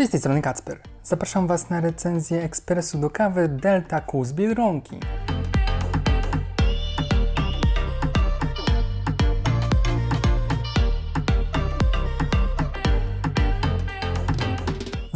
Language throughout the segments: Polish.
Cześć, z tej strony Kacper. Zapraszam Was na recenzję ekspresu do kawy Delta Q z Biedronki.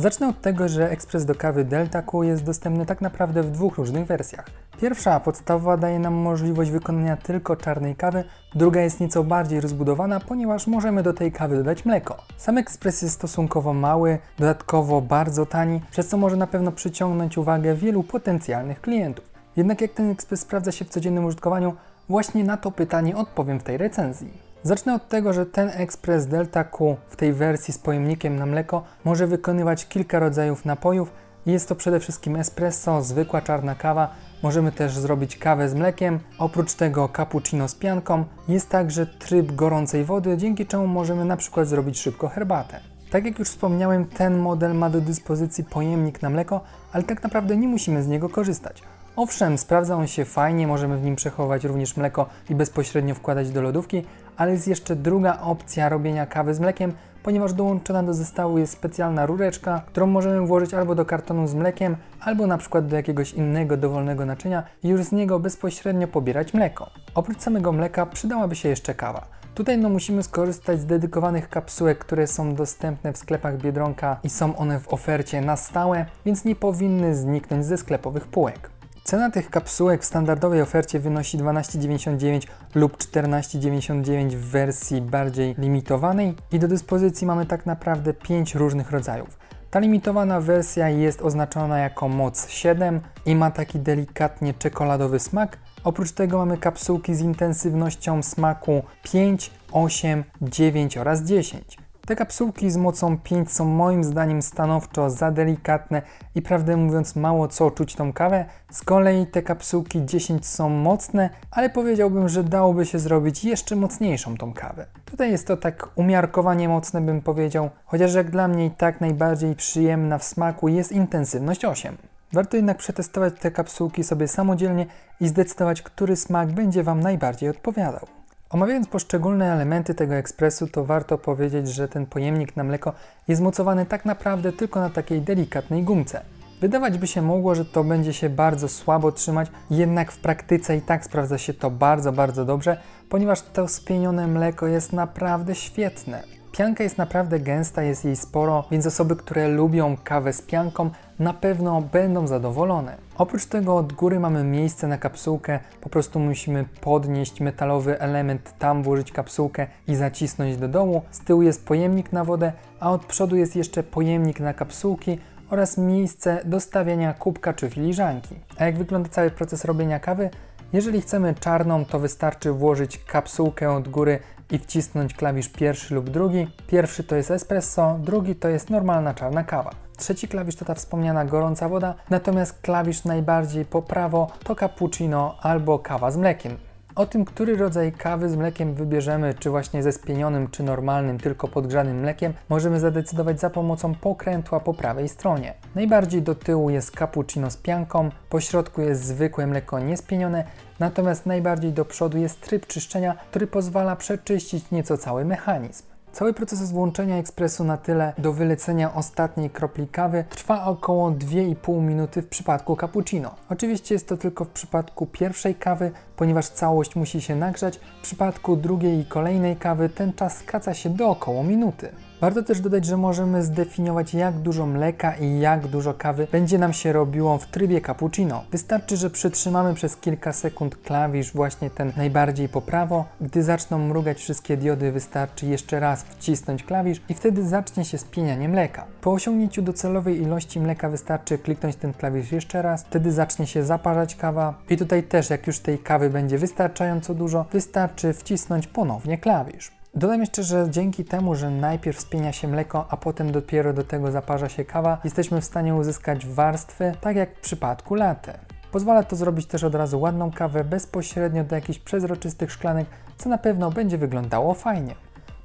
Zacznę od tego, że ekspres do kawy Delta Q jest dostępny tak naprawdę w dwóch różnych wersjach. Pierwsza, podstawowa, daje nam możliwość wykonania tylko czarnej kawy, druga jest nieco bardziej rozbudowana, ponieważ możemy do tej kawy dodać mleko. Sam ekspres jest stosunkowo mały, dodatkowo bardzo tani, przez co może na pewno przyciągnąć uwagę wielu potencjalnych klientów. Jednak jak ten ekspres sprawdza się w codziennym użytkowaniu, właśnie na to pytanie odpowiem w tej recenzji. Zacznę od tego, że ten ekspres Delta Q w tej wersji z pojemnikiem na mleko może wykonywać kilka rodzajów napojów. Jest to przede wszystkim espresso, zwykła czarna kawa. Możemy też zrobić kawę z mlekiem. Oprócz tego cappuccino z pianką. Jest także tryb gorącej wody, dzięki czemu możemy na przykład zrobić szybko herbatę. Tak jak już wspomniałem, ten model ma do dyspozycji pojemnik na mleko, ale tak naprawdę nie musimy z niego korzystać. Owszem, sprawdza on się fajnie, możemy w nim przechowywać również mleko i bezpośrednio wkładać do lodówki, ale jest jeszcze druga opcja robienia kawy z mlekiem, ponieważ dołączona do zestawu jest specjalna rureczka, którą możemy włożyć albo do kartonu z mlekiem, albo na przykład do jakiegoś innego dowolnego naczynia i już z niego bezpośrednio pobierać mleko. Oprócz samego mleka przydałaby się jeszcze kawa. Tutaj no musimy skorzystać z dedykowanych kapsułek, które są dostępne w sklepach Biedronka i są one w ofercie na stałe, więc nie powinny zniknąć ze sklepowych półek. Cena tych kapsułek w standardowej ofercie wynosi 12,99 lub 14,99 w wersji bardziej limitowanej i do dyspozycji mamy tak naprawdę 5 różnych rodzajów. Ta limitowana wersja jest oznaczona jako moc 7 i ma taki delikatnie czekoladowy smak. Oprócz tego mamy kapsułki z intensywnością smaku 5, 8, 9 oraz 10. Te kapsułki z mocą 5 są moim zdaniem stanowczo za delikatne i prawdę mówiąc mało co czuć tą kawę. Z kolei te kapsułki 10 są mocne, ale powiedziałbym, że dałoby się zrobić jeszcze mocniejszą tą kawę. Tutaj jest to tak umiarkowanie mocne bym powiedział, chociaż jak dla mnie i tak najbardziej przyjemna w smaku jest intensywność 8. Warto jednak przetestować te kapsułki sobie samodzielnie i zdecydować, który smak będzie Wam najbardziej odpowiadał. Omawiając poszczególne elementy tego ekspresu, to warto powiedzieć, że ten pojemnik na mleko jest mocowany tak naprawdę tylko na takiej delikatnej gumce. Wydawać by się mogło, że to będzie się bardzo słabo trzymać, jednak w praktyce i tak sprawdza się to bardzo, bardzo dobrze, ponieważ to spienione mleko jest naprawdę świetne. Pianka jest naprawdę gęsta, jest jej sporo, więc osoby, które lubią kawę z pianką, na pewno będą zadowolone. Oprócz tego od góry mamy miejsce na kapsułkę, po prostu musimy podnieść metalowy element, tam włożyć kapsułkę i zacisnąć do dołu. Z tyłu jest pojemnik na wodę, a od przodu jest jeszcze pojemnik na kapsułki oraz miejsce do stawiania kubka czy filiżanki. A jak wygląda cały proces robienia kawy? Jeżeli chcemy czarną, to wystarczy włożyć kapsułkę od góry i wcisnąć klawisz pierwszy lub drugi. Pierwszy to jest espresso, drugi to jest normalna czarna kawa. Trzeci klawisz to ta wspomniana gorąca woda, natomiast klawisz najbardziej po prawo to cappuccino albo kawa z mlekiem. O tym, który rodzaj kawy z mlekiem wybierzemy, czy właśnie ze spienionym, czy normalnym, tylko podgrzanym mlekiem, możemy zadecydować za pomocą pokrętła po prawej stronie. Najbardziej do tyłu jest cappuccino z pianką, po środku jest zwykłe mleko niespienione, natomiast najbardziej do przodu jest tryb czyszczenia, który pozwala przeczyścić nieco cały mechanizm. Cały proces włączenia ekspresu na tyle do wylecenia ostatniej kropli kawy trwa około 2,5 minuty w przypadku cappuccino. Oczywiście jest to tylko w przypadku pierwszej kawy, ponieważ całość musi się nagrzać. W przypadku drugiej i kolejnej kawy ten czas skraca się do około minuty. Warto też dodać, że możemy zdefiniować jak dużo mleka i jak dużo kawy będzie nam się robiło w trybie cappuccino. Wystarczy, że przytrzymamy przez kilka sekund klawisz właśnie ten najbardziej po prawo. Gdy zaczną mrugać wszystkie diody wystarczy jeszcze raz wcisnąć klawisz i wtedy zacznie się spienianie mleka. Po osiągnięciu docelowej ilości mleka wystarczy kliknąć ten klawisz jeszcze raz, wtedy zacznie się zaparzać kawa i tutaj też jak już tej kawy będzie wystarczająco dużo, wystarczy wcisnąć ponownie klawisz. Dodam jeszcze, że dzięki temu, że najpierw spienia się mleko, a potem dopiero do tego zaparza się kawa, jesteśmy w stanie uzyskać warstwy, tak jak w przypadku latte. Pozwala to zrobić też od razu ładną kawę bezpośrednio do jakichś przezroczystych szklanek, co na pewno będzie wyglądało fajnie.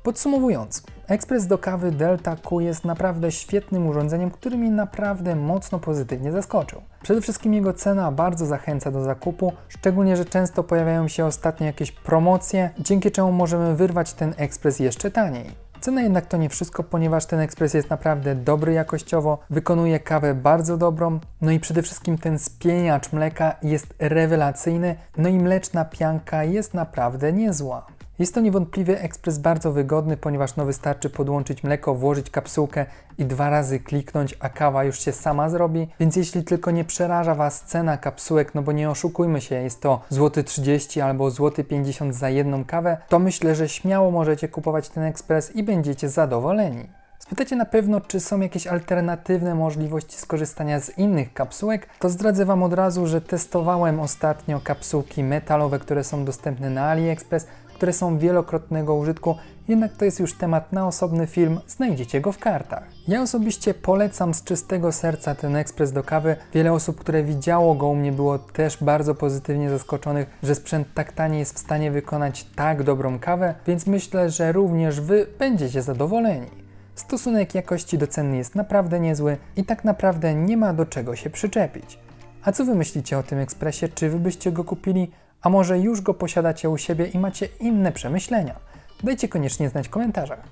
Podsumowując, ekspres do kawy Delta Q jest naprawdę świetnym urządzeniem, który mnie naprawdę mocno pozytywnie zaskoczył. Przede wszystkim jego cena bardzo zachęca do zakupu, szczególnie, że często pojawiają się ostatnio jakieś promocje, dzięki czemu możemy wyrwać ten ekspres jeszcze taniej. Cena jednak to nie wszystko, ponieważ ten ekspres jest naprawdę dobry jakościowo, wykonuje kawę bardzo dobrą, no i przede wszystkim ten spieniacz mleka jest rewelacyjny, no i mleczna pianka jest naprawdę niezła. Jest to niewątpliwie ekspres bardzo wygodny, ponieważ no wystarczy podłączyć mleko, włożyć kapsułkę i dwa razy kliknąć, a kawa już się sama zrobi. Więc jeśli tylko nie przeraża Was cena kapsułek, no bo nie oszukujmy się, jest to złoty 30 albo złoty 50 za jedną kawę, to myślę, że śmiało możecie kupować ten ekspres i będziecie zadowoleni. Spytacie na pewno, czy są jakieś alternatywne możliwości skorzystania z innych kapsułek, to zdradzę Wam od razu, że testowałem ostatnio kapsułki metalowe, które są dostępne na AliExpress, które są wielokrotnego użytku, jednak to jest już temat na osobny film, znajdziecie go w kartach. Ja osobiście polecam z czystego serca ten ekspres do kawy. Wiele osób, które widziało go u mnie było też bardzo pozytywnie zaskoczonych, że sprzęt tak tani jest w stanie wykonać tak dobrą kawę, więc myślę, że również Wy będziecie zadowoleni. Stosunek jakości do ceny jest naprawdę niezły i tak naprawdę nie ma do czego się przyczepić. A co wy myślicie o tym ekspresie? Czy wy byście go kupili? A może już go posiadacie u siebie i macie inne przemyślenia? Dajcie koniecznie znać w komentarzach.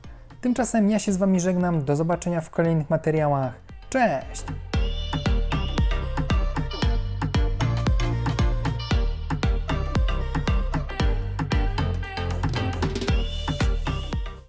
Tymczasem ja się z wami żegnam. Do zobaczenia w kolejnych materiałach. Cześć!